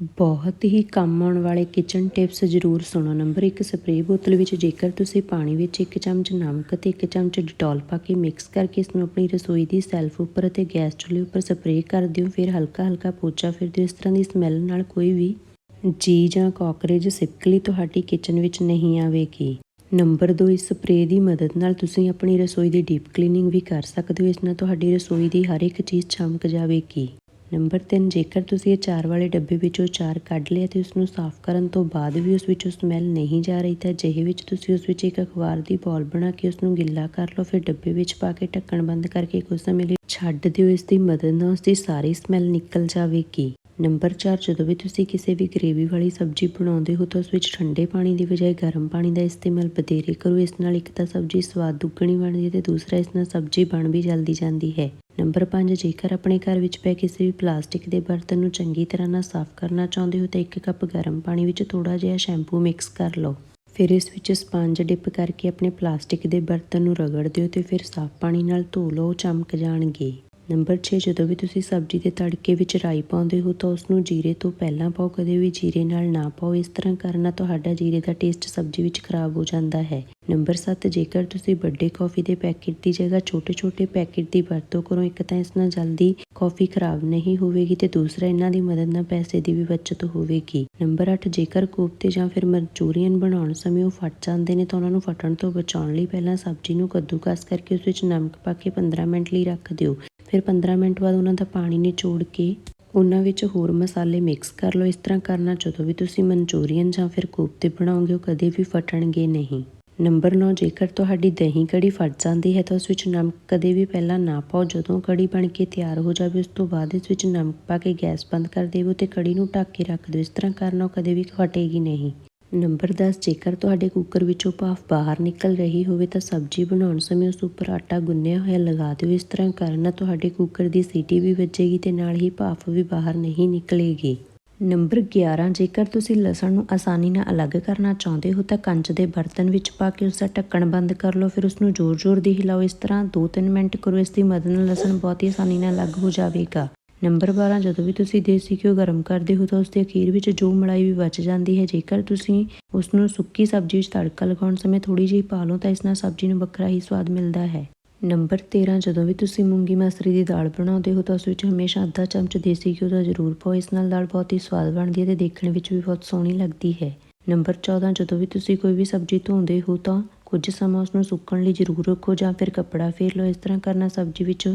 ਬਹੁਤ ਹੀ ਕੰਮ ਆਉਣ ਵਾਲੇ ਕਿਚਨ ਟਿਪਸ ਜ਼ਰੂਰ ਸੁਣੋ। ਨੰਬਰ 1 ਸਪਰੇਅ ਬੋਤਲ ਵਿੱਚ ਜੇਕਰ ਤੁਸੀਂ ਪਾਣੀ ਵਿੱਚ 1 ਚਮਚ ਨਮਕ ਅਤੇ 1 ਚਮਚ ਡਿਟੋਲ ਪਾ ਕੇ ਮਿਕਸ ਕਰਕੇ ਇਸ ਨੂੰ ਆਪਣੀ ਰਸੋਈ ਦੀ ਸੈਲਫ ਉੱਪਰ ਅਤੇ ਗੈਸ ਚੁੱਲ੍ਹੇ ਉੱਪਰ ਸਪਰੇਅ ਕਰ ਦਿਓ, ਫਿਰ ਹਲਕਾ ਹਲਕਾ ਪੋਚਾ ਫਿਰ ਦਿਓ ਇਸ ਤਰ੍ਹਾਂ ਦੀ ਸਮੈਲ ਨਾਲ ਕੋਈ ਵੀ ਜੀ ਜਾਂ ਕਾਕਰੇਜ ਸਿਪਕਲੀ ਤੁਹਾਡੀ ਕਿਚਨ ਵਿੱਚ ਨਹੀਂ ਆਵੇਗੀ। ਨੰਬਰ 2 ਇਸ ਸਪਰੇਅ ਦੀ ਮਦਦ ਨਾਲ ਤੁਸੀਂ ਆਪਣੀ ਰਸੋਈ ਦੀ ਡੀਪ ਕਲੀਨਿੰਗ ਵੀ ਕਰ ਸਕਦੇ ਹੋ। ਇਸ ਨਾਲ ਤੁਹਾਡੀ ਰਸੋਈ ਦੀ ਹਰ ਇੱਕ ਚੀਜ਼ ਚਮਕ ਜਾਵੇਗੀ। ਨੰਬਰ 3 ਜੇਕਰ ਤੁਸੀਂ ਅਚਾਰ ਵਾਲੇ ਡੱਬੇ ਵਿੱਚੋਂ ਅਚਾਰ ਕੱਢ ਲਿਆ ਤੇ ਉਸ ਨੂੰ ਸਾਫ਼ ਕਰਨ ਤੋਂ ਬਾਅਦ ਵੀ ਉਸ ਵਿੱਚੋਂ ਸਮੈਲ ਨਹੀਂ ਜਾ ਰਹੀ, ਤਾਂ ਜਿਹੇ ਵਿੱਚ ਤੁਸੀਂ ਉਸ ਵਿੱਚ ਇੱਕ ਅਖਬਾਰ ਦੀ ਬੋਲ ਬਣਾ ਕੇ ਉਸ ਨੂੰ ਗਿੱਲਾ ਕਰ ਲਓ, ਫਿਰ ਡੱਬੇ ਵਿੱਚ ਪਾ ਕੇ ਢੱਕਣ ਬੰਦ ਕਰਕੇ ਕੁਝ ਸਮੇਂ ਲਈ ਛੱਡ ਦਿਓ, ਇਸ ਦੀ ਮਦਦ ਨਾਲ ਉਸ ਦੀ ਸਾਰੀ ਸਮੈਲ ਨਿਕਲ ਜਾਵੇਗੀ। ਨੰਬਰ 4 ਜਦੋਂ ਵੀ ਤੁਸੀਂ ਕਿਸੇ ਵੀ ਗ੍ਰੇਵੀ ਵਾਲੀ ਸਬਜ਼ੀ ਬਣਾਉਂਦੇ ਹੋ ਤਾਂ ਉਸ ਵਿੱਚ ਠੰਡੇ ਪਾਣੀ ਦੀ ਬਜਾਏ ਗਰਮ ਪਾਣੀ ਦਾ ਇਸਤੇਮਾਲ ਬਥੇਰੇ ਕਰੋ। ਇਸ ਨਾਲ ਇੱਕ ਤਾਂ ਸਬਜ਼ੀ ਸਵਾਦ ਦੁੱਗਣੀ ਬਣਦੀ ਹੈ ਤੇ ਦੂਸਰਾ ਇਸ ਨਾਲ ਸਬਜ਼ੀ ਬਣ ਵੀ ਜਲਦੀ ਜਾਂਦੀ ਹੈ। ਨੰਬਰ 5 ਜੇਕਰ ਆਪਣੇ ਘਰ ਵਿੱਚ ਪਏ ਕਿਸੇ ਵੀ ਪਲਾਸਟਿਕ ਦੇ ਬਰਤਨ ਨੂੰ ਚੰਗੀ ਤਰ੍ਹਾਂ ਨਾਲ ਸਾਫ਼ ਕਰਨਾ ਚਾਹੁੰਦੇ ਹੋ ਤਾਂ ਇੱਕ ਕੱਪ ਗਰਮ ਪਾਣੀ ਵਿੱਚ ਥੋੜਾ ਜਿਹਾ ਸ਼ੈਂਪੂ ਮਿਕਸ ਕਰ ਲਓ। ਫਿਰ ਇਸ ਵਿੱਚ ਸਪੰਜ ਡਿਪ ਕਰਕੇ ਆਪਣੇ ਪਲਾਸਟਿਕ ਦੇ ਬਰਤਨ ਨੂੰ ਰਗੜ ਦਿਓ ਤੇ ਫਿਰ ਸਾਫ਼ ਪਾਣੀ ਨਾਲ ਧੋ ਲਓ ਚਮਕ ਜਾਣਗੇ। ਨੰਬਰ 6 ਜਦੋਂ ਵੀ ਤੁਸੀਂ ਸਬਜ਼ੀ ਦੇ ਤੜਕੇ ਵਿੱਚ ਰਾਈ ਪਾਉਂਦੇ ਹੋ ਤਾਂ ਉਸ ਨੂੰ ਜੀਰੇ ਤੋਂ ਪਹਿਲਾਂ ਪਾਓ, ਕਦੇ ਵੀ ਜੀਰੇ ਨਾਲ ਨਾ ਪਾਓ। ਇਸ ਤਰ੍ਹਾਂ ਕਰਨ ਨਾਲ ਤੁਹਾਡਾ ਜੀਰੇ ਦਾ ਟੇਸਟ ਸਬਜ਼ੀ ਵਿੱਚ ਖਰਾਬ ਹੋ ਜਾਂਦਾ ਹੈ। ਨੰਬਰ 7 ਜੇਕਰ ਤੁਸੀਂ ਵੱਡੇ ਕੌਫੀ ਦੇ ਪੈਕੇਟ ਦੀ ਜਗ੍ਹਾ ਛੋਟੇ-ਛੋਟੇ ਪੈਕੇਟ ਦੀ ਵਰਤੋਂ ਕਰੋ, ਇੱਕ ਤਾਂ ਇਸ ਨਾਲ ਜਲਦੀ ਕੌਫੀ ਖਰਾਬ ਨਹੀਂ ਹੋਵੇਗੀ ਤੇ ਦੂਸਰਾ, ਇਹਨਾਂ ਦੀ ਮਦਦ ਨਾਲ ਪੈਸੇ ਦੀ ਵੀ ਬਚਤ ਹੋਵੇਗੀ। ਨੰਬਰ 8 ਜੇਕਰ ਕੋਫਤੇ ਜਾਂ ਫਿਰ ਮਨਚੂਰੀਅਨ ਬਣਾਉਣ ਸਮੇਂ ਉਹ ਫਟ ਜਾਂਦੇ ਨੇ ਤਾਂ ਉਹਨਾਂ ਨੂੰ ਫਟਣ ਤੋਂ ਬਚਾਉਣ ਲਈ ਪਹਿਲਾਂ ਸਬਜ਼ੀ ਨੂੰ ਕੱਦੂਕਸ ਕਰਕੇ ਉਸ ਵਿੱਚ ਨਮਕ ਪਾ ਕੇ 15 ਮਿੰਟ ਲਈ ਰੱਖ ਦਿਓ। ਫਿਰ 15 ਮਿੰਟ ਬਾਅਦ ਉਹਨਾਂ ਦਾ ਪਾਣੀ ਨਿਚੋੜ ਕੇ ਉਹਨਾਂ ਵਿੱਚ ਹੋਰ ਮਸਾਲੇ ਮਿਕਸ ਕਰ ਲਓ। ਇਸ ਤਰ੍ਹਾਂ ਕਰਨਾ ਜਦੋਂ ਵੀ ਤੁਸੀਂ ਮਨਚੂਰੀਅਨ ਜਾਂ ਫਿਰ ਕੋਫਤੇ ਬਣਾਓਗੇ ਉਹ ਕਦੇ ਵੀ ਫਟਣਗੇ ਨਹੀਂ। ਨੰਬਰ 9 ਜੇਕਰ ਤੁਹਾਡੀ ਦਹੀਂ ਕੜੀ ਫਟ ਜਾਂਦੀ ਹੈ ਤਾਂ ਉਸ ਵਿੱਚ ਨਮਕ ਕਦੇ ਵੀ ਪਹਿਲਾਂ ਨਾ ਪਾਓ। ਜਦੋਂ ਕੜੀ ਬਣ ਕੇ ਤਿਆਰ ਹੋ ਜਾਵੇ, ਉਸ ਤੋਂ ਬਾਅਦ ਇਸ ਵਿੱਚ ਨਮਕ ਪਾ ਕੇ ਗੈਸ ਬੰਦ ਕਰ ਦੇਵੋ ਤੇ ਕੜੀ ਨੂੰ ਢੱਕ ਕੇ ਰੱਖ ਦਿਓ। ਇਸ ਤਰ੍ਹਾਂ ਕਰਨਾ ਉਹ ਕਦੇ ਵੀ ਫਟੇਗੀ ਨਹੀਂ। ਨੰਬਰ 10 ਜੇਕਰ ਤੁਹਾਡੇ ਕੁੱਕਰ ਵਿੱਚੋਂ ਭਾਫ਼ ਬਾਹਰ ਨਿਕਲ ਰਹੀ ਹੋਵੇ ਤਾਂ ਸਬਜ਼ੀ ਬਣਾਉਣ ਸਮੇਂ ਉਸ ਉੱਪਰ ਆਟਾ ਗੁੰਨਿਆ ਹੋਇਆ ਲਗਾ ਦਿਓ। ਇਸ ਤਰ੍ਹਾਂ ਕਰਨ ਨਾਲ ਤੁਹਾਡੇ ਕੁੱਕਰ ਦੀ ਸੀਟੀ ਵੀ ਵੱਜੇਗੀ ਤੇ ਨਾਲ ਹੀ ਭਾਫ਼ ਵੀ ਬਾਹਰ ਨਹੀਂ ਨਿਕਲੇਗੀ। ਨੰਬਰ 11 ਜੇਕਰ ਤੁਸੀਂ ਲਸਣ ਨੂੰ ਆਸਾਨੀ ਨਾਲ ਅਲੱਗ ਕਰਨਾ ਚਾਹੁੰਦੇ ਹੋ ਤਾਂ ਕੰਚ ਦੇ ਬਰਤਨ ਵਿੱਚ ਪਾ ਕੇ ਉਸ ਦਾ ਢੱਕਣ ਬੰਦ ਕਰ ਲਓ। ਫਿਰ ਉਸ ਨੂੰ ਜ਼ੋਰ-ਜ਼ੋਰ ਦੀ ਹਿਲਾਓ। ਇਸ ਤਰ੍ਹਾਂ 2-3 ਮਿੰਟ ਕਰੋ। ਇਸ ਦੀ ਮਦਦ ਨਾਲ ਲਸਣ ਬਹੁਤ ਹੀ ਆਸਾਨੀ ਨਾਲ ਅਲੱਗ ਹੋ ਜਾਵੇਗਾ। ਨੰਬਰ 12 ਜਦੋਂ ਵੀ ਤੁਸੀਂ ਦੇਸੀ ਘਿਓ ਗਰਮ ਕਰਦੇ ਹੋ ਤਾਂ ਉਸ ਦੇ ਅਖੀਰ ਵਿੱਚ ਜੋ ਮਲਾਈ ਵੀ ਬਚ ਜਾਂਦੀ ਹੈ, ਜੇਕਰ ਤੁਸੀਂ ਉਸ ਨੂੰ ਸੁੱਕੀ ਸਬਜ਼ੀ ਵਿੱਚ ਤੜਕਾ ਲਗਾਉਣ ਸਮੇਂ ਥੋੜੀ ਜਿਹੀ ਪਾ ਲਓ, ਤਾਂ ਇਸ ਨਾਲ ਸਬਜ਼ੀ ਨੂੰ ਵੱਖਰਾ ਹੀ ਸਵਾਦ ਮਿਲਦਾ ਹੈ। ਨੰਬਰ 13 ਜਦੋਂ ਵੀ ਤੁਸੀਂ ਮੂੰਗੀ ਮਸਰੀ ਦੀ ਦਾਲ ਬਣਾਉਂਦੇ ਹੋ ਤਾਂ ਉਸ ਵਿੱਚ ਹਮੇਸ਼ਾ ਅੱਧਾ ਚਮਚ ਦੇਸੀ ਘਿਓ ਦਾ ਜ਼ਰੂਰ ਪਾਓ। ਇਸ ਨਾਲ ਦਾਲ ਬਹੁਤ ਹੀ ਸਵਾਦ ਬਣਦੀ ਹੈ ਤੇ ਦੇਖਣ ਵਿੱਚ ਵੀ ਬਹੁਤ ਸੋਹਣੀ ਲੱਗਦੀ ਹੈ। ਨੰਬਰ 14 ਜਦੋਂ ਵੀ ਤੁਸੀਂ ਕੋਈ ਵੀ ਸਬਜ਼ੀ ਧੋਂਦੇ ਹੋ ਤਾਂ ਕੁਝ ਸਮਾਂ ਉਸ ਨੂੰ ਸੁੱਕਣ ਲਈ ਜ਼ਰੂਰ ਰੱਖੋ ਜਾਂ ਫਿਰ ਕੱਪੜਾ ਫੇਰ ਲਓ। ਇਸ ਤਰ੍ਹਾਂ ਕਰਨਾ ਸਬਜ਼ੀ ਵਿੱਚ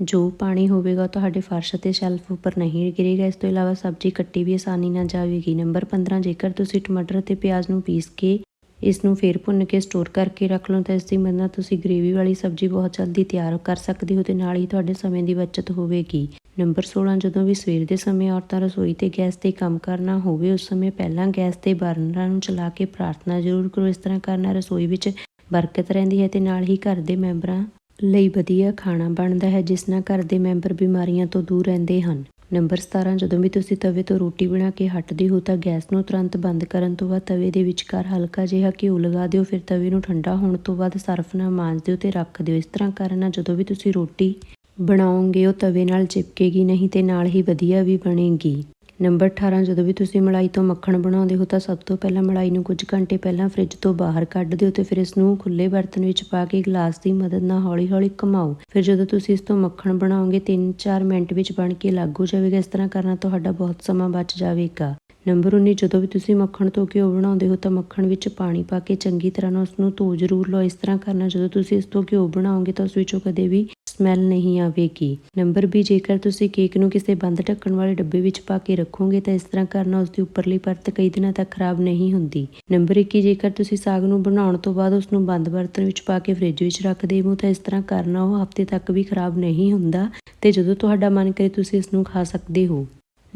ਜੋ ਪਾਣੀ ਹੋਵੇਗਾ ਤੁਹਾਡੇ ਫਰਸ਼ ਅਤੇ ਸ਼ੈਲਫ ਉੱਪਰ ਨਹੀਂ ਗਿਰੇਗਾ। ਇਸ ਤੋਂ ਇਲਾਵਾ ਸਬਜ਼ੀ ਕੱਟੀ ਵੀ ਆਸਾਨੀ ਨਾਲ ਜਾਵੇਗੀ। ਨੰਬਰ 15 ਜੇਕਰ ਤੁਸੀਂ ਟਮਾਟਰ ਅਤੇ ਪਿਆਜ਼ ਨੂੰ ਪੀਸ ਕੇ ਇਸ ਨੂੰ ਫੇਰ ਭੁੰਨ ਕੇ ਸਟੋਰ ਕਰਕੇ ਰੱਖ ਲਓ, ਤਾਂ ਇਸ ਦੀ ਮਦਦ ਨਾਲ ਤੁਸੀਂ ਗ੍ਰੇਵੀ ਵਾਲੀ ਸਬਜ਼ੀ ਬਹੁਤ ਜਲਦੀ ਤਿਆਰ ਕਰ ਸਕਦੇ ਹੋ ਤੇ ਨਾਲ ਹੀ ਤੁਹਾਡੇ ਸਮੇਂ ਦੀ ਬਚਤ ਹੋਵੇਗੀ। ਨੰਬਰ 16 ਜਦੋਂ ਵੀ ਸਵੇਰ ਦੇ ਸਮੇਂ ਔਰਤਾਂ ਰਸੋਈ ਤੇ ਗੈਸ ਤੇ ਕੰਮ ਕਰਨਾ ਹੋਵੇ, ਉਸ ਸਮੇਂ ਪਹਿਲਾਂ ਗੈਸ ਤੇ ਬਰਨਰਾਂ ਨੂੰ ਚਲਾ ਕੇ ਪ੍ਰਾਰਥਨਾ ਜ਼ਰੂਰ ਕਰੋ। ਇਸ ਤਰ੍ਹਾਂ ਕਰਨਾ ਰਸੋਈ ਵਿੱਚ ਬਰਕਤ ਰਹਿੰਦੀ ਹੈ ਤੇ ਨਾਲ ਹੀ ਘਰ ਦੇ ਮੈਂਬਰਾਂ ਲਈ ਵਧੀਆ ਖਾਣਾ ਬਣਦਾ ਹੈ, ਜਿਸ ਨਾਲ ਘਰ ਦੇ ਮੈਂਬਰ ਬਿਮਾਰੀਆਂ ਤੋਂ ਦੂਰ ਰਹਿੰਦੇ ਹਨ। ਨੰਬਰ 17 ਜਦੋਂ ਵੀ ਤੁਸੀਂ ਤਵੇ ਤੋਂ ਰੋਟੀ ਬਣਾ ਕੇ ਹਟਦੇ ਹੋ ਤਾਂ ਗੈਸ ਨੂੰ ਤੁਰੰਤ ਬੰਦ ਕਰਨ ਤੋਂ ਬਾਅਦ ਤਵੇ ਦੇ ਵਿਚਕਾਰ ਹਲਕਾ ਜਿਹਾ ਘਿਓ ਲਗਾ ਦਿਓ। ਫਿਰ ਤਵੇ ਨੂੰ ਠੰਡਾ ਹੋਣ ਤੋਂ ਬਾਅਦ ਸਰਫ ਨਾਲ ਮਾਂਜ ਦਿਓ ਤੇ ਰੱਖ ਦਿਓ। ਇਸ ਤਰ੍ਹਾਂ ਕਰਨ ਨਾਲ ਜਦੋਂ ਵੀ ਤੁਸੀਂ ਰੋਟੀ ਬਣਾਓਗੇ, ਉਹ ਤਵੇ ਨਾਲ ਚਿਪਕੇਗੀ, ਨਹੀਂ ਤੇ ਨਾਲ ਹੀ ਵਧੀਆ ਵੀ ਬਣੇਗੀ। ਨੰਬਰ 18 ਜਦੋਂ ਵੀ ਤੁਸੀਂ ਮਲਾਈ ਤੋਂ ਮੱਖਣ ਬਣਾਉਂਦੇ ਹੋ ਤਾਂ ਸਭ ਤੋਂ ਪਹਿਲਾਂ ਮਲਾਈ ਨੂੰ ਕੁਝ ਘੰਟੇ ਪਹਿਲਾਂ ਫ੍ਰਿਜ ਤੋਂ ਬਾਹਰ ਕੱਢ ਦਿਓ ਤੇ ਫਿਰ ਇਸ ਨੂੰ ਖੁੱਲੇ ਬਰਤਨ ਵਿੱਚ ਪਾ ਕੇ ਗਲਾਸ ਦੀ ਮਦਦ ਨਾਲ ਹੌਲੀ-ਹੌਲੀ ਘੁਮਾਓ। ਫਿਰ ਜਦੋਂ ਤੁਸੀਂ ਇਸ ਤੋਂ ਮੱਖਣ ਬਣਾਓਗੇ 3-4 ਮਿੰਟ ਵਿੱਚ ਬਣ ਕੇ ਲੱਗ ਹੋ ਜਾਵੇਗਾ। ਇਸ ਤਰ੍ਹਾਂ ਕਰਨਾ ਤੁਹਾਡਾ ਬਹੁਤ ਸਮਾਂ ਬਚ ਜਾਵੇਗਾ। ਨੰਬਰ 19 ਜਦੋਂ ਵੀ ਤੁਸੀਂ ਮੱਖਣ ਤੋਂ ਘਿਓ ਬਣਾਉਂਦੇ ਹੋ ਤਾਂ ਮੱਖਣ ਵਿੱਚ ਪਾਣੀ ਪਾ ਕੇ ਚੰਗੀ ਤਰ੍ਹਾਂ ਨਾਲ ਉਸ ਨੂੰ ਧੋ ਜ਼ਰੂਰ ਲਓ। ਇਸ ਤਰ੍ਹਾਂ ਕਰਨਾ, ਜਦੋਂ ਤੁਸੀਂ ਇਸ ਤੋਂ ਘਿਓ ਬਣਾਓਗੇ ਤਾਂ ਉਸ ਵਿੱਚੋਂ ਕਦੇ ਵੀ ਸਮੈਲ ਨਹੀਂ ਆਵੇਗੀ। ਨੰਬਰ 20 ਜੇਕਰ ਤੁਸੀਂ ਕੇਕ ਨੂੰ ਕਿਸੇ ਬੰਦ ਢੱਕਣ ਵਾਲੇ ਡੱਬੇ ਵਿੱਚ ਪਾ ਕੇ ਰੱਖੋਗੇ, ਤਾਂ ਇਸ ਤਰ੍ਹਾਂ ਕਰਨਾ ਉਸ ਦੀ ਉੱਪਰਲੀ ਪਰਤ ਕਈ ਦਿਨਾਂ ਤੱਕ ਖਰਾਬ ਨਹੀਂ ਹੁੰਦੀ। ਨੰਬਰ 21 ਜੇਕਰ ਤੁਸੀਂ ਸਾਗ ਨੂੰ ਬਣਾਉਣ ਤੋਂ ਬਾਅਦ ਉਸ ਨੂੰ ਬੰਦ ਬਰਤਨ ਵਿੱਚ ਪਾ ਕੇ ਫ੍ਰਿਜ ਵਿੱਚ ਰੱਖ ਦੇਵੋ, ਤਾਂ ਇਸ ਤਰ੍ਹਾਂ ਕਰਨਾ ਉਹ ਹਫ਼ਤੇ ਤੱਕ ਵੀ ਖਰਾਬ ਨਹੀਂ ਹੁੰਦਾ ਤੇ ਜਦੋਂ ਤੁਹਾਡਾ ਮਨ ਕਰੇ, ਤੁਸੀਂ ਇਸ ਨੂੰ ਖਾ ਸਕਦੇ ਹੋ।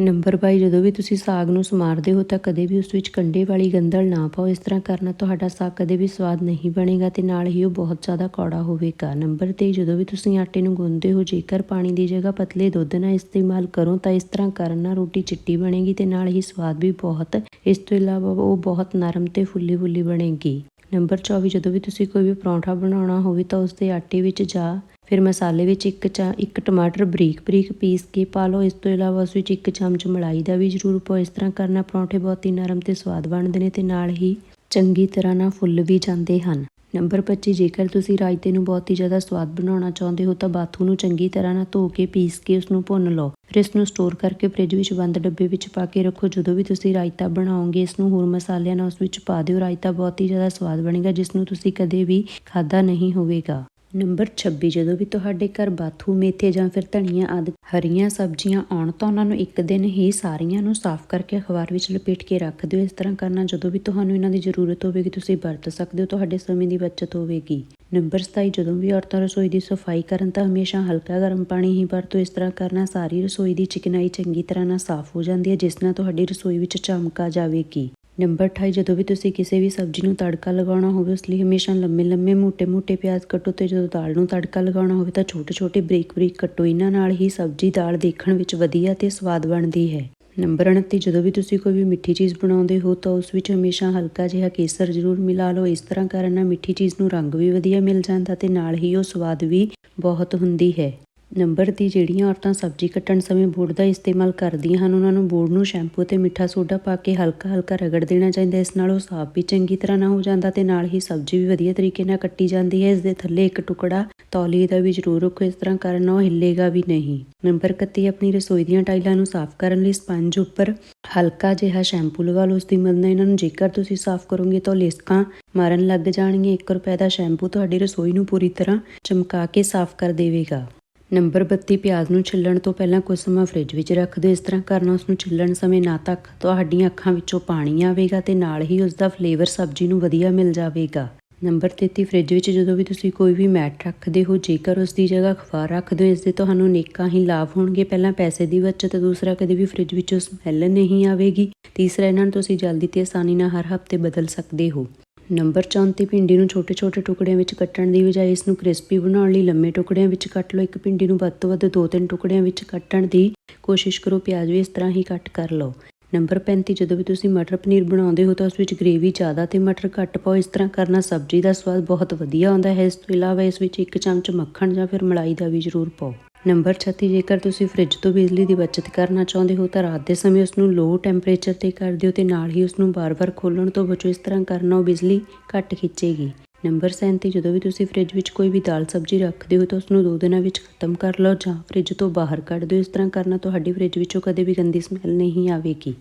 ਨੰਬਰ 22 ਜਦੋਂ ਵੀ ਤੁਸੀਂ ਸਾਗ ਨੂੰ ਸਮਾਰਦੇ ਹੋ ਤਾਂ ਕਦੇ ਵੀ ਉਸ ਵਿੱਚ ਕੰਡੇ ਵਾਲੀ ਗੰਦਲ ਨਾ ਪਾਓ। ਇਸ ਤਰ੍ਹਾਂ ਕਰਨਾ ਤੁਹਾਡਾ ਸਾਗ ਕਦੇ ਵੀ ਸਵਾਦ ਨਹੀਂ ਬਣੇਗਾ ਤੇ ਨਾਲ ਹੀ ਉਹ ਬਹੁਤ ਜ਼ਿਆਦਾ ਕੌੜਾ ਹੋਵੇਗਾ। ਨੰਬਰ 23 ਜਦੋਂ ਵੀ ਤੁਸੀਂ ਆਟੇ ਨੂੰ ਗੁੰਨਦੇ ਹੋ, ਜੇਕਰ ਪਾਣੀ ਦੀ ਜਗ੍ਹਾ ਪਤਲੇ ਦੁੱਧ ਨਾਲ ਇਸਤੇਮਾਲ ਕਰੋ ਤਾਂ ਇਸ ਤਰ੍ਹਾਂ ਕਰਨ ਨਾਲ ਰੋਟੀ ਚਿੱਟੀ ਬਣੇਗੀ ਤੇ ਨਾਲ ਹੀ ਸਵਾਦ ਵੀ ਬਹੁਤ, ਇਸ ਤੋਂ ਇਲਾਵਾ ਉਹ ਬਹੁਤ ਨਰਮ ਤੇ ਫੁੱਲੀ-ਫੁੱਲੀ ਬਣੇਗੀ। ਨੰਬਰ 24 ਜਦੋਂ ਵੀ ਤੁਸੀਂ ਕੋਈ ਵੀ ਪਰੌਂਠਾ ਬਣਾਉਣਾ ਹੋਵੇ ਤਾਂ ਉਸ ਦੇ ਆਟੇ ਵਿੱਚ ਜਾਂ ਫਿਰ ਮਸਾਲੇ ਵਿੱਚ ਇੱਕ ਚਾ, ਇੱਕ ਟਮਾਟਰ ਬਰੀਕ ਬਰੀਕ ਪੀਸ ਕੇ ਪਾ ਲਓ। ਇਸ ਤੋਂ ਇਲਾਵਾ ਉਸ ਵਿੱਚ ਇੱਕ ਚਮਚ ਮਲਾਈ ਦਾ ਵੀ ਜ਼ਰੂਰ ਪਾਓ। ਇਸ ਤਰ੍ਹਾਂ ਕਰਨਾ, ਪਰੌਂਠੇ ਬਹੁਤ ਹੀ ਨਰਮ ਤੇ ਸਵਾਦ ਬਣਦੇ ਨੇ ਤੇ ਨਾਲ ਹੀ ਚੰਗੀ ਤਰ੍ਹਾਂ ਨਾਲ ਫੁੱਲ ਵੀ ਜਾਂਦੇ ਹਨ। ਨੰਬਰ 25 ਜੇਕਰ ਤੁਸੀਂ ਰਾਇਤੇ ਨੂੰ ਬਹੁਤ ਹੀ ਜ਼ਿਆਦਾ ਸਵਾਦ ਬਣਾਉਣਾ ਚਾਹੁੰਦੇ ਹੋ ਤਾਂ ਬਾਥੂ ਨੂੰ ਚੰਗੀ ਤਰ੍ਹਾਂ ਨਾਲ ਧੋ ਕੇ ਪੀਸ ਕੇ ਉਸ ਨੂੰ ਭੁੰਨ ਲਓ। ਫਿਰ ਇਸ ਨੂੰ ਸਟੋਰ ਕਰਕੇ ਫ੍ਰਿਜ ਵਿੱਚ ਬੰਦ ਡੱਬੇ ਵਿੱਚ ਪਾ ਕੇ ਰੱਖੋ। ਜਦੋਂ ਵੀ ਤੁਸੀਂ ਰਾਇਤਾ ਬਣਾਓਗੇ, ਇਸ ਨੂੰ ਹੋਰ ਮਸਾਲਿਆਂ ਨਾਲ ਉਸ ਵਿੱਚ ਪਾ ਦਿਓ। ਰਾਇਤਾ ਬਹੁਤ ਹੀ ਜ਼ਿਆਦਾ ਸਵਾਦ ਬਣੇਗਾ, ਜਿਸ ਨੂੰ ਤੁਸੀਂ ਕਦੇ ਵੀ ਖਾਦਾ ਨਹੀਂ ਹੋਵੇਗਾ। ਨੰਬਰ 26 ਜਦੋਂ ਵੀ ਤੁਹਾਡੇ ਘਰ ਬਾਥੂ ਮੇਥੇ ਜਾਂ ਫਿਰ ਧਨੀਆ ਆਦਿ ਹਰੀਆਂ ਸਬਜ਼ੀਆਂ ਆਉਣ ਤਾਂ ਉਹਨਾਂ ਨੂੰ ਇੱਕ ਦਿਨ ਹੀ ਸਾਰੀਆਂ ਨੂੰ ਸਾਫ਼ ਕਰਕੇ ਅਖਬਾਰ ਵਿੱਚ ਲਪੇਟ ਕੇ ਰੱਖ ਦਿਓ। ਇਸ ਤਰ੍ਹਾਂ ਕਰਨਾ ਜਦੋਂ ਵੀ ਤੁਹਾਨੂੰ ਇਹਨਾਂ ਦੀ ਜ਼ਰੂਰਤ ਹੋਵੇਗੀ, ਤੁਸੀਂ ਵਰਤ ਸਕਦੇ ਹੋ, ਤੁਹਾਡੇ ਸਮੇਂ ਦੀ ਬਚਤ ਹੋਵੇਗੀ। ਨੰਬਰ 27 ਜਦੋਂ ਵੀ ਔਰਤਾਂ ਰਸੋਈ ਦੀ ਸਫ਼ਾਈ ਕਰਨ ਤਾਂ ਹਮੇਸ਼ਾ ਹਲਕਾ ਗਰਮ ਪਾਣੀ ਹੀ ਵਰਤੋ। ਇਸ ਤਰ੍ਹਾਂ ਕਰਨਾ ਸਾਰੀ ਰਸੋਈ ਦੀ ਚਿਕਨਾਈ ਚੰਗੀ ਤਰ੍ਹਾਂ ਨਾਲ ਸਾਫ਼ ਹੋ ਜਾਂਦੀ ਹੈ, ਜਿਸ ਨਾਲ ਤੁਹਾਡੀ ਰਸੋਈ ਵਿੱਚ ਚਮਕ ਆ ਜਾਵੇਗੀ। ਨੰਬਰ 28 ਜਦੋਂ ਵੀ ਤੁਸੀਂ ਕਿਸੇ ਵੀ ਸਬਜ਼ੀ ਨੂੰ ਤੜਕਾ ਲਗਾਉਣਾ ਹੋਵੇ, ਉਸ ਲਈ ਹਮੇਸ਼ਾ ਲੰਮੇ ਲੰਮੇ ਮੋٹے-ਮੋٹے ਪਿਆਜ਼ ਕੱਟੋ ਤੇ ਜਦੋਂ ਦਾਲ ਨੂੰ ਤੜਕਾ ਲਗਾਉਣਾ ਹੋਵੇ ਤਾਂ ਛੋਟੇ-ਛੋਟੇ ਬਰੀਕ-ਬਰੀਕ ਕੱਟੋ। ਇਹਨਾਂ ਨਾਲ ਹੀ ਸਬਜ਼ੀ ਦਾਲ ਦੇਖਣ ਵਿੱਚ ਵਧੀਆ ਤੇ ਸਵਾਦ ਬਣਦੀ ਹੈ। ਨੰਬਰ 29 ਜਦੋਂ ਵੀ ਤੁਸੀਂ ਕੋਈ ਵੀ ਮਿੱਠੀ ਚੀਜ਼ ਬਣਾਉਂਦੇ ਹੋ ਤਾਂ ਉਸ ਵਿੱਚ ਹਮੇਸ਼ਾ ਹਲਕਾ ਜਿਹਾ ਕੇਸਰ ਜ਼ਰੂਰ ਮਿਲਾ ਲਓ। ਇਸ ਤਰ੍ਹਾਂ ਕਰਨ ਨਾਲ ਮਿੱਠੀ ਚੀਜ਼ ਨੂੰ ਰੰਗ ਵੀ ਵਧੀਆ ਮਿਲ ਜਾਂਦਾ ਤੇ ਨਾਲ ਹੀ ਉਹ ਸਵਾਦ ਵੀ ਬਹੁਤ ਹੁੰਦੀ ਹੈ। ਨੰਬਰ ਦੀ ਜਿਹੜੀਆਂ ਔਰਤਾਂ ਸਬਜ਼ੀ ਕੱਟਣ ਸਮੇਂ ਬੋਰਡ ਦਾ ਇਸਤੇਮਾਲ ਕਰਦੀਆਂ ਹਨ, ਉਹਨਾਂ ਨੂੰ ਬੋਰਡ ਨੂੰ ਸ਼ੈਂਪੂ ਤੇ ਮਿੱਠਾ ਸੋਡਾ ਪਾ ਕੇ ਹਲਕਾ ਹਲਕਾ ਰਗੜ ਦੇਣਾ ਚਾਹੀਦਾ ਇਸ ਨਾਲ ਉਹ ਸਾਫ਼ ਵੀ ਚੰਗੀ ਤਰ੍ਹਾਂ ਨਾ ਹੋ ਜਾਂਦਾ ਤੇ ਨਾਲ ਹੀ ਸਬਜ਼ੀ ਵੀ ਵਧੀਆ ਤਰੀਕੇ ਨਾਲ ਕੱਟੀ ਜਾਂਦੀ ਹੈ। ਇਸ ਦੇ ਥੱਲੇ ਇੱਕ ਟੁਕੜਾ ਤੌਲੀਏ ਦਾ ਵੀ ਜ਼ਰੂਰ ਰੱਖੋ, ਇਸ ਤਰ੍ਹਾਂ ਕਰਨ ਨਾਲ ਉਹ ਹਿੱਲੇਗਾ ਵੀ ਨਹੀਂ। ਨੰਬਰ 31 ਆਪਣੀ ਰਸੋਈ ਦੀਆਂ ਟਾਈਲਾਂ ਨੂੰ ਸਾਫ਼ ਕਰਨ ਲਈ ਸਪੰਜ ਉੱਪਰ ਹਲਕਾ ਜਿਹਾ ਸ਼ੈਂਪੂ ਲਗਾ ਲਓ। ਉਸ ਦੀ ਮਦਦ ਨਾਲ ਇਹਨਾਂ ਨੂੰ ਜੇਕਰ ਤੁਸੀਂ ਸਾਫ਼ ਕਰੋਗੇ ਤਾਂ ਲਿਸਕਾਂ ਮਾਰਨ ਲੱਗ ਜਾਣਗੀਆਂ। 1 ਰੁਪਏ ਦਾ ਸ਼ੈਂਪੂ ਤੁਹਾਡੀ ਰਸੋਈ ਨੂੰ ਪੂਰੀ ਤਰ੍ਹਾਂ ਚਮਕਾ ਕੇ ਸਾਫ਼ ਕਰ ਦੇਵੇਗਾ। ਨੰਬਰ 32 ਪਿਆਜ਼ ਨੂੰ ਛਿੱਲਣ ਤੋਂ ਪਹਿਲਾਂ ਕੁਝ ਸਮਾਂ ਫ੍ਰਿਜ ਵਿੱਚ ਰੱਖ ਦਿਓ। ਇਸ ਤਰ੍ਹਾਂ ਕਰਨਾ ਉਸ ਨੂੰ ਛਿੱਲਣ ਸਮੇਂ ਨਾ ਤੱਕ ਤੁਹਾਡੀਆਂ ਅੱਖਾਂ ਵਿੱਚੋਂ ਪਾਣੀ ਆਵੇਗਾ ਤੇ ਨਾਲ ਹੀ ਉਸ ਦਾ ਫਲੇਵਰ ਸਬਜ਼ੀ ਨੂੰ ਵਧੀਆ ਮਿਲ ਜਾਵੇਗਾ। ਨੰਬਰ 33 ਫ੍ਰਿਜ ਵਿੱਚ ਜਦੋਂ ਵੀ ਤੁਸੀਂ ਕੋਈ ਵੀ ਮੈਟ ਰੱਖਦੇ ਹੋ, ਜੇਕਰ ਉਸ ਦੀ ਜਗ੍ਹਾ ਅਖਬਾਰ ਰੱਖਦੇ ਹੋ ਇਸ ਦੇ ਤੁਹਾਨੂੰ ਨੇਕਾਂ ਹੀ ਲਾਭ ਹੋਣਗੇ। ਪਹਿਲਾਂ ਪੈਸੇ ਦੀ ਬਚਤ, ਦੂਸਰਾ ਕਦੇ ਵੀ ਫ੍ਰਿਜ ਵਿੱਚੋਂ ਸਮੈਲ ਨਹੀਂ ਆਵੇਗੀ। ਤੀਸਰਾ, ਇਹਨਾਂ ਨੂੰ ਤੁਸੀਂ ਜਲਦੀ ਤੇ ਆਸਾਨੀ ਨਾਲ ਹਰ ਹਫ਼ਤੇ ਬਦਲ ਸਕਦੇ ਹੋ। ਨੰਬਰ 34 ਭਿੰਡੀ ਨੂੰ ਛੋਟੇ-ਛੋਟੇ ਟੁਕੜਿਆਂ ਵਿੱਚ ਕੱਟਣ ਦੀ ਬਜਾਏ ਇਸ ਨੂੰ ਕ੍ਰਿਸਪੀ ਬਣਾਉਣ ਲਈ ਲੰਮੇ ਟੁਕੜਿਆਂ ਵਿੱਚ ਕੱਟ ਲਓ। ਇੱਕ ਭਿੰਡੀ ਨੂੰ ਵੱਧ ਤੋਂ ਵੱਧ 2-3 ਟੁਕੜਿਆਂ ਵਿੱਚ ਕੱਟਣ ਦੀ ਕੋਸ਼ਿਸ਼ ਕਰੋ। ਪਿਆਜ਼ ਵੀ ਇਸ ਤਰ੍ਹਾਂ ਹੀ ਕੱਟ ਕਰ ਲਓ। ਨੰਬਰ 35 ਜਦੋਂ ਵੀ ਤੁਸੀਂ ਮਟਰ ਪਨੀਰ ਬਣਾਉਂਦੇ ਹੋ ਤਾਂ ਉਸ ਵਿੱਚ ਗ੍ਰੇਵੀ ਜ਼ਿਆਦਾ ਤੇ ਮਟਰ ਘੱਟ ਪਾਓ। ਇਸ ਤਰ੍ਹਾਂ ਕਰਨਾ ਸਬਜ਼ੀ ਦਾ ਸਵਾਦ ਬਹੁਤ ਵਧੀਆ ਆਉਂਦਾ ਹੈ। ਇਸ ਤੋਂ ਇਲਾਵਾ ਇਸ ਵਿੱਚ ਇੱਕ ਚਮਚ ਮੱਖਣ ਜਾਂ ਫਿਰ ਮਲਾਈ ਦਾ ਵੀ ਜ਼ਰੂਰ ਪਾਓ। ਨੰਬਰ 36 ਜੇਕਰ ਤੁਸੀਂ ਫ੍ਰਿਜ ਤੋਂ ਬਿਜਲੀ ਦੀ ਬਚਤ ਕਰਨਾ ਚਾਹੁੰਦੇ ਹੋ, ਤਾਂ ਰਾਤ ਦੇ ਸਮੇਂ ਉਸ ਨੂੰ ਲੋ ਟੈਂਪਰੇਚਰ ਤੇ ਕਰ ਦਿਓ ਤੇ ਨਾਲ ਹੀ ਉਸ ਨੂੰ ਬਾਰ-ਬਾਰ ਖੋਲਣ ਤੋਂ ਬਚੋ। ਇਸ ਤਰ੍ਹਾਂ ਕਰਨਾ ਉਹ ਬਿਜਲੀ ਘੱਟ ਖਿੱਚੇਗੀ। ਨੰਬਰ 37 ਜਦੋਂ ਵੀ ਤੁਸੀਂ ਫ੍ਰਿਜ ਵਿੱਚ ਕੋਈ ਵੀ ਦਾਲ ਸਬਜ਼ੀ ਰੱਖਦੇ ਹੋ ਤਾਂ ਉਸ ਨੂੰ ਦੋ ਦਿਨਾਂ ਵਿੱਚ ਖਤਮ ਕਰ ਲਓ ਜਾਂ ਫ੍ਰਿਜ ਤੋਂ ਬਾਹਰ ਕੱਢ ਦਿਓ। ਇਸ ਤਰ੍ਹਾਂ ਕਰਨਾ ਤੁਹਾਡੀ ਫ੍ਰਿਜ ਵਿੱਚੋਂ ਕਦੇ ਵੀ ਗੰਦੀ ਸਮੈਲ ਨਹੀਂ ਆਵੇਗੀ।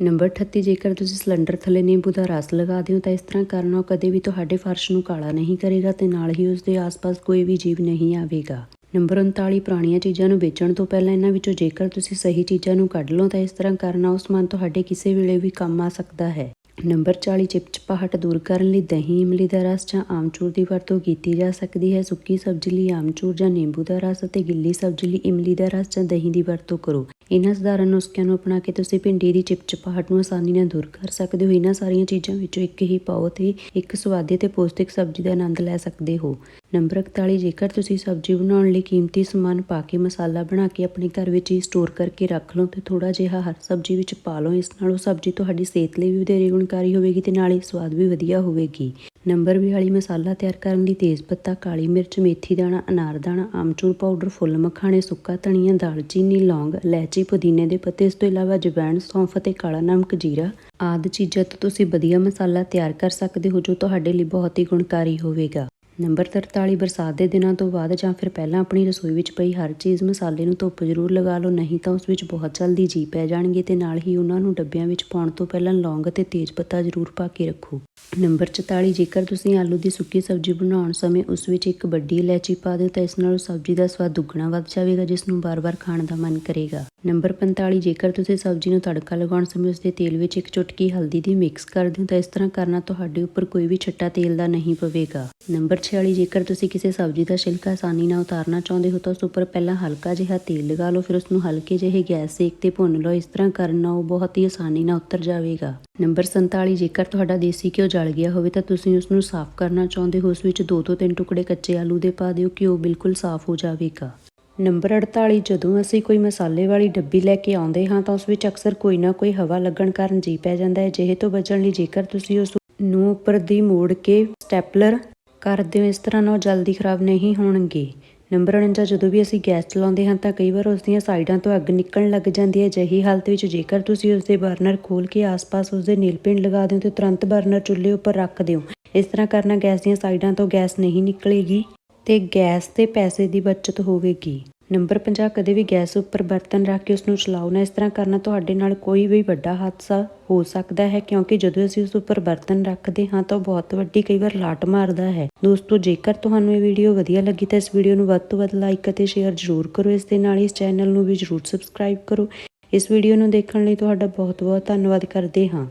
ਨੰਬਰ 38 ਜੇਕਰ ਤੁਸੀਂ ਸਿਲੰਡਰ ਥੱਲੇ ਨਿੰਬੂ ਦਾ ਰਸ ਲਗਾ ਦਿਓ ਤਾਂ ਇਸ ਤਰ੍ਹਾਂ ਕਰਨਾ ਉਹ ਕਦੇ ਵੀ ਤੁਹਾਡੇ ਫਰਸ਼ ਨੂੰ ਕਾਲਾ ਨਹੀਂ ਕਰੇਗਾ ਤੇ ਨਾਲ ਹੀ ਉਸ ਦੇ ਆਸ-ਪਾਸ ਕੋਈ ਵੀ ਜੀਵ ਨਹੀਂ ਆਵੇਗਾ। ਨੰਬਰ 39 ਪੁਰਾਣੀਆਂ ਚੀਜ਼ਾਂ ਨੂੰ ਵੇਚਣ ਤੋਂ ਪਹਿਲਾਂ ਇਹਨਾਂ ਵਿੱਚੋਂ ਜੇਕਰ ਤੁਸੀਂ ਸਹੀ ਚੀਜ਼ਾਂ ਨੂੰ ਕੱਢ ਲਓ ਤਾਂ ਇਸ ਤਰ੍ਹਾਂ ਕਰਨਾ ਉਹ ਸਮਾਨ ਤੁਹਾਡੇ ਕਿਸੇ ਵੇਲੇ ਵੀ ਕੰਮ ਆ ਸਕਦਾ ਹੈ। ਨੰਬਰ 40 ਚਿਪਚਿਪਾਹਟ ਦੂਰ ਕਰਨ ਲਈ ਦਹੀਂ, ਇਮਲੀ ਦਾ ਰਸ ਜਾਂ ਆਮਚੂਰ ਦੀ ਵਰਤੋਂ ਕੀਤੀ ਜਾ ਸਕਦੀ ਹੈ। ਸੁੱਕੀ ਸਬਜ਼ੀ ਲਈ ਆਮਚੂਰ ਜਾਂ ਨਿੰਬੂ ਦਾ ਰਸ ਅਤੇ ਗਿੱਲੀ ਸਬਜ਼ੀ ਲਈ ਇਮਲੀ ਦਾ ਰਸ ਜਾਂ ਦਹੀਂ ਦੀ ਵਰਤੋਂ ਕਰੋ। ਇਹਨਾਂ ਸਧਾਰਨ ਨੁਸਖਿਆਂ ਨੂੰ ਅਪਣਾ ਕੇ ਤੁਸੀਂ ਭਿੰਡੀ ਦੀ ਚਿਪਚਪਾਹਟ ਨੂੰ ਆਸਾਨੀ ਨਾਲ ਦੂਰ ਕਰ ਸਕਦੇ ਹੋ। ਇਹਨਾਂ ਸਾਰੀਆਂ ਚੀਜ਼ਾਂ ਵਿੱਚੋਂ ਇੱਕ ਹੀ ਪਾਓ ਤੇ ਇੱਕ ਸਵਾਦੀ ਤੇ ਪੌਸ਼ਟਿਕ ਸਬਜ਼ੀ ਦਾ ਆਨੰਦ ਲੈ ਸਕਦੇ ਹੋ। ਨੰਬਰ 41 ਜੇਕਰ ਤੁਸੀਂ ਸਬਜ਼ੀ ਬਣਾਉਣ ਲਈ ਕੀਮਤੀ ਸਮਾਨ ਪਾ ਕੇ ਮਸਾਲਾ ਬਣਾ ਕੇ ਆਪਣੇ ਘਰ ਵਿੱਚ ਹੀ ਸਟੋਰ ਕਰਕੇ ਰੱਖ ਲਓ ਤੇ ਥੋੜਾ ਜਿਹਾ ਹਰ ਸਬਜ਼ੀ ਵਿੱਚ ਪਾ ਲਓ, ਇਸ ਨਾਲ ਉਹ ਸਬਜ਼ੀ ਤੁਹਾਡੀ ਸਿਹਤ ਲਈ ਵੀ ਵਧੇਰੇ ਗੁਣਕਾਰੀ ਹੋਵੇਗੀ ਤੇ ਹੀ ਸਵਾਦ ਵੀ ਵਧੀਆ ਹੋਵੇਗੀ। ਨੰਬਰ 42 ਮਸਾਲਾ ਤਿਆਰ ਕਰਨ ਲਈ ਤੇਜ਼ ਪੱਤਾ, ਕਾਲੀ ਮਿਰਚ, ਮੇਥੀ ਦਾਣਾ, ਅਨਾਰ ਦਾਣਾ, ਆਮਚੂਰ ਪਾਊਡਰ, ਫੁੱਲ ਮਖਾਣੇ, ਸੁੱਕਾ ਧਨੀਆ, ਦਾਲਚੀਨੀ, ਲੌਂਗ, ਇਲਾਇਚੀ, ਪੁਦੀਨੇ ਦੇ ਪੱਤੇ, ਇਸ ਤੋਂ ਇਲਾਵਾ ਜਵੈਣ, ਸੌਂਫ ਅਤੇ ਕਾਲਾ ਨਮਕ, ਜੀਰਾ ਆਦਿ ਚੀਜ਼ਾਂ ਤੋਂ ਤੁਸੀਂ ਵਧੀਆ ਮਸਾਲਾ ਤਿਆਰ ਕਰ ਸਕਦੇ ਹੋ ਜੋ ਤੁਹਾਡੇ ਲਈ ਬਹੁਤ ਹੀ ਗੁਣਕਾਰੀ ਹੋਵੇਗਾ। ਨੰਬਰ 43 ਬਰਸਾਤ ਦੇ ਦਿਨਾਂ ਤੋਂ ਬਾਅਦ ਜਾਂ ਫਿਰ ਪਹਿਲਾਂ ਆਪਣੀ ਰਸੋਈ ਵਿੱਚ ਪਈ ਹਰ ਚੀਜ਼ ਮਸਾਲੇ ਨੂੰ ਧੁੱਪ ਜ਼ਰੂਰ ਲਗਾ ਲਓ, ਨਹੀਂ ਤਾਂ ਉਸ ਵਿੱਚ ਬਹੁਤ ਜਲਦੀ ਜੀ ਪੈ ਜਾਣਗੇ ਤੇ ਨਾਲ ਹੀ ਉਹਨਾਂ ਨੂੰ ਡੱਬਿਆਂ ਵਿੱਚ ਪਾਉਣ ਤੋਂ ਪਹਿਲਾਂ ਲੌਂਗ ਅਤੇ ਤੇਜ਼ ਪੱਤਾ ਜ਼ਰੂਰ ਪਾ ਕੇ ਰੱਖੋ। ਨੰਬਰ 44 ਜੇਕਰ ਤੁਸੀਂ ਆਲੂ ਦੀ ਸੁੱਕੀ ਸਬਜ਼ੀ ਬਣਾਉਣ ਸਮੇਂ ਉਸ ਵਿੱਚ ਇੱਕ ਵੱਡੀ ਇਲਾਇਚੀ ਪਾ ਦਿਓ ਤਾਂ ਇਸ ਨਾਲ ਸਬਜ਼ੀ ਦਾ ਸਵਾਦ ਦੁੱਗਣਾ ਵੱਧ ਜਾਵੇਗਾ, ਜਿਸ ਨੂੰ ਬਾਰ-ਬਾਰ ਖਾਣ ਦਾ ਮਨ ਕਰੇਗਾ। ਨੰਬਰ 45 ਜੇਕਰ ਤੁਸੀਂ ਸਬਜ਼ੀ ਨੂੰ ਤੜਕਾ ਲਗਾਉਣ ਸਮੇਂ ਉਸ ਦੇ ਤੇਲ ਵਿੱਚ ਇੱਕ ਚੁਟਕੀ ਹਲਦੀ ਦੀ ਮਿਕਸ ਕਰ ਦਿਓ ਤਾਂ ਇਸ ਤਰ੍ਹਾਂ ਕਰਨਾ ਤੁਹਾਡੇ ਉੱਪਰ ਕੋਈ ਵੀ ਛੱਟਾ ਤੇਲ ਦਾ ਨਹੀਂ ਪਵੇਗਾ। ਨੰਬਰ 46 ਜੇਕਰ ਤੁਸੀਂ ਕਿਸੇ ਸਬਜ਼ੀ ਦਾ ਛਿਲਕਾ ਆਸਾਨੀ ਨਾਲ ਉਤਾਰਨਾ ਚਾਹੁੰਦੇ ਹੋ ਤਾਂ ਉਸ ਉੱਪਰ ਪਹਿਲਾਂ ਹਲਕਾ ਜਿਹਾ ਤੇਲ ਲਗਾ ਲਓ, ਫਿਰ ਉਸ ਨੂੰ ਹਲਕੇ ਜਿਹੇ ਗੈਸ ਸੇਕ ਤੇ ਭੁੰਨ ਲਓ। ਇਸ ਤਰ੍ਹਾਂ ਕਰਨ ਨਾਲ ਉਹ ਬਹੁਤ ਹੀ ਆਸਾਨੀ ਨਾਲ ਉਤਰ ਜਾਵੇਗਾ। ਨੰਬਰ 47 ਜੇਕਰ ਤੁਹਾਡਾ ਦੇਸੀ ਘਿਓ ਜਲ ਗਿਆ ਹੋਵੇ ਤਾਂ ਤੁਸੀਂ ਉਸ ਨੂੰ ਸਾਫ਼ ਕਰਨਾ ਚਾਹੁੰਦੇ ਹੋ। ਉਸ ਵਿੱਚ 2 ਤੋਂ 3 ਟੁਕੜੇ ਕੱਚੇ ਆਲੂ ਦੇ ਪਾ ਦਿਓ ਘਿਓ ਬਿਲਕੁਲ ਸਾਫ਼ ਹੋ ਜਾਵੇਗਾ। ਨੰਬਰ 48 ਜਦੋਂ ਅਸੀਂ ਕੋਈ ਮਸਾਲੇ ਵਾਲੀ ਡੱਬੀ ਲੈ ਕੇ ਆਉਂਦੇ ਹਾਂ ਤਾਂ ਉਸ ਵਿੱਚ ਅਕਸਰ ਕੋਈ ਨਾ ਕੋਈ ਹਵਾ ਲੱਗਣ ਕਾਰਨ ਜੀ ਪੈ ਜਾਂਦਾ ਹੈ। ਜਿਹੇ ਤੋਂ ਬਚਣ ਲਈ ਜੇਕਰ ਤੁਸੀਂ ਉਸ ਨੂੰ ਉੱਪਰ ਦੀ ਮੋੜ ਕੇ ਸਟੈਪਲਰ ਕਰ ਦਿਓ ਇਸ ਤਰ੍ਹਾਂ ਨਾਲ ਉਹ ਜਲਦੀ ਖਰਾਬ ਨਹੀਂ ਹੋਣਗੇ। ਨੰਬਰ 49 ਜਦੋਂ ਵੀ ਅਸੀਂ ਗੈਸ ਚਲਾਉਂਦੇ ਹਾਂ ਤਾਂ ਕਈ ਵਾਰ ਉਸ ਦੀਆਂ ਸਾਈਡਾਂ ਤੋਂ ਅੱਗ ਨਿਕਲਣ ਲੱਗ ਜਾਂਦੀ ਹੈ। ਅਜਿਹੀ ਹਾਲਤ ਵਿੱਚ ਜੇਕਰ ਤੁਸੀਂ ਉਸ ਦੇ ਬਰਨਰ ਖੋਲ ਕੇ ਆਸ-ਪਾਸ ਉਸ ਦੇ ਨੀਲ ਪਿੰਡ ਲਗਾ ਦਿਓ ਤੇ ਤੁਰੰਤ ਬਰਨਰ ਚੁੱਲ੍ਹੇ ਉੱਪਰ ਰੱਖ ਦਿਓ। ਇਸ ਤਰ੍ਹਾਂ ਕਰਨਾ ਗੈਸ ਦੀਆਂ ਸਾਈਡਾਂ ਤੋਂ ਗੈਸ ਨਹੀਂ ਨਿਕਲੇਗੀ ਤੇ ਗੈਸ ਤੇ ਪੈਸੇ ਦੀ ਬਚਤ ਹੋਵੇਗੀ। ਨੰਬਰ 50 ਕਦੇ ਵੀ ਗੈਸ ਉੱਪਰ ਬਰਤਨ ਰੱਖ ਕੇ ਉਸ ਨੂੰ ਚਲਾਓ। ਨਾ ਇਸ ਤਰ੍ਹਾਂ ਕਰਨਾ ਤੁਹਾਡੇ ਨਾਲ ਕੋਈ ਵੀ ਵੱਡਾ ਹਾਦਸਾ ਹੋ ਸਕਦਾ ਹੈ, ਕਿਉਂਕਿ ਜਦੋਂ ਅਸੀਂ ਉਸ ਉੱਪਰ ਬਰਤਨ ਰੱਖਦੇ ਹਾਂ ਤਾਂ ਉਹ ਬਹੁਤ ਵੱਡੀ ਕਈ ਵਾਰ ਲਾਟ ਮਾਰਦਾ ਹੈ। ਦੋਸਤੋ, ਜੇਕਰ ਤੁਹਾਨੂੰ ਇਹ ਵੀਡੀਓ ਵਧੀਆ ਲੱਗੀ ਤਾਂ ਇਸ ਵੀਡੀਓ ਨੂੰ ਵੱਧ ਤੋਂ ਵੱਧ ਲਾਈਕ ਅਤੇ ਸ਼ੇਅਰ ਜ਼ਰੂਰ ਕਰੋ। ਇਸ ਦੇ ਨਾਲ ਹੀ ਇਸ ਚੈਨਲ ਨੂੰ ਵੀ ਜ਼ਰੂਰ ਸਬਸਕ੍ਰਾਈਬ ਕਰੋ। ਇਸ ਵੀਡੀਓ ਨੂੰ ਦੇਖਣ ਲਈ ਤੁਹਾਡਾ ਬਹੁਤ ਬਹੁਤ ਧੰਨਵਾਦ ਕਰਦੇ ਹਾਂ।